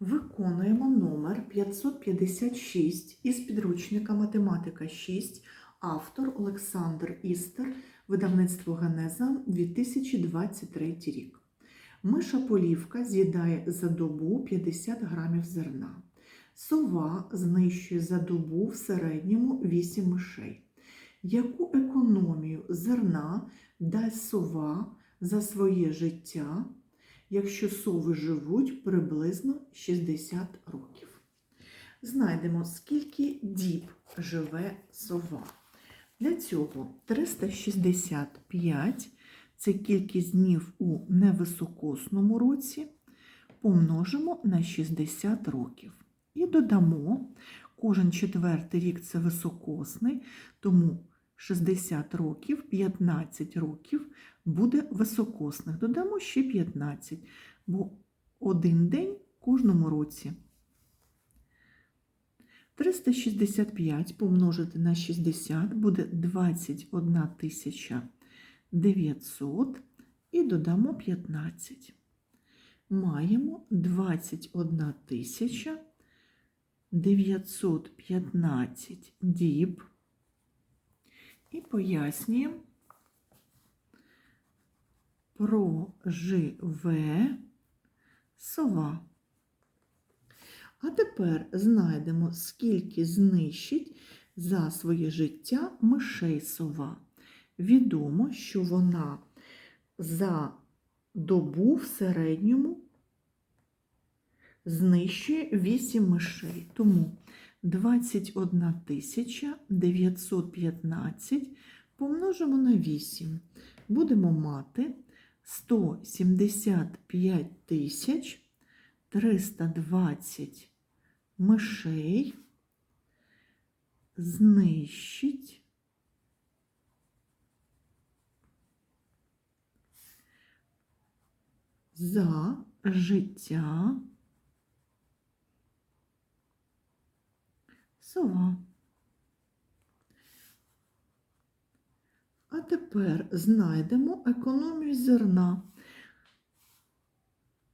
Виконуємо номер 556 із підручника Математика 6, автор Олександр Істер, видавництво Генеза 2023 рік. Миша полівка з'їдає за добу 50 грамів зерна. Сова знищує за добу в середньому 8 мишей. Яку економію зерна дасть сова за своє життя, якщо сови живуть приблизно 60 років? Знайдемо, скільки діб живе сова. Для цього 365 це кількість днів у невисокосному році, помножимо на 60 років. І додамо, кожен четвертий рік це високосний, тому 60 років, 15 років буде високосних. Додамо ще 15, бо один день кожному році. 365 помножити на 60 буде 21 900 і додамо 15. Маємо 21 915 діб і пояснюємо проживе сова. А тепер знайдемо, скільки знищить за своє життя мишей сова. Відомо, що вона за добу в середньому знищує 8 мишей. Тому 21 915 помножимо на 8. Будемо мати 175 тисяч 320 мишей знищить за життя сова. А тепер знайдемо економію зерна.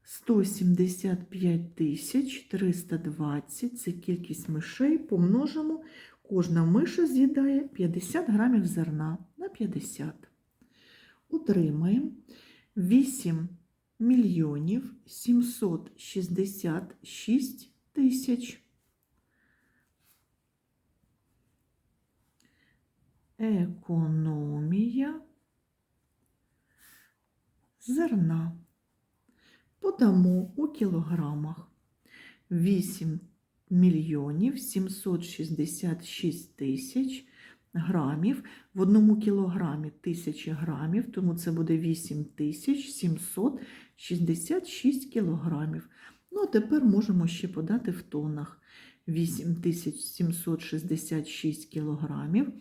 175 тисяч 320 це кількість мишей, помножимо, кожна миша з'їдає 50 грамів зерна на 50. Утримаємо 8 мільйонів 766 тисяч. Економія зерна. Подамо у кілограмах 8 мільйонів 766 тисяч грамів. В одному кілограмі тисячі грамів, тому це буде 8 тисяч 766 кілограмів. Ну, а тепер можемо ще подати в тоннах. 8766 кілограмів.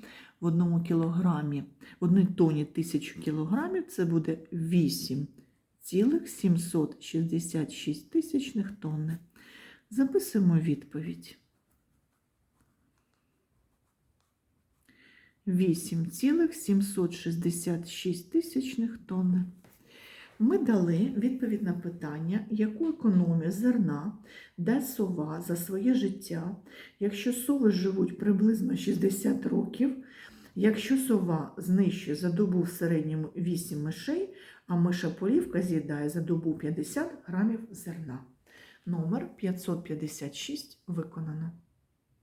В одному кілограмі, в одній тоні 1000 кілограмів це буде 8,766 тисячних тонни. Записуємо відповідь. 8,766 тисячних тонни. Ми дали відповідь на питання, яку економію зерна дасть сова за своє життя, якщо сови живуть приблизно 60 років, якщо сова знищує за добу в середньому 8 мишей, а миша полівка з'їдає за добу 50 грамів зерна. Номер 556 виконано.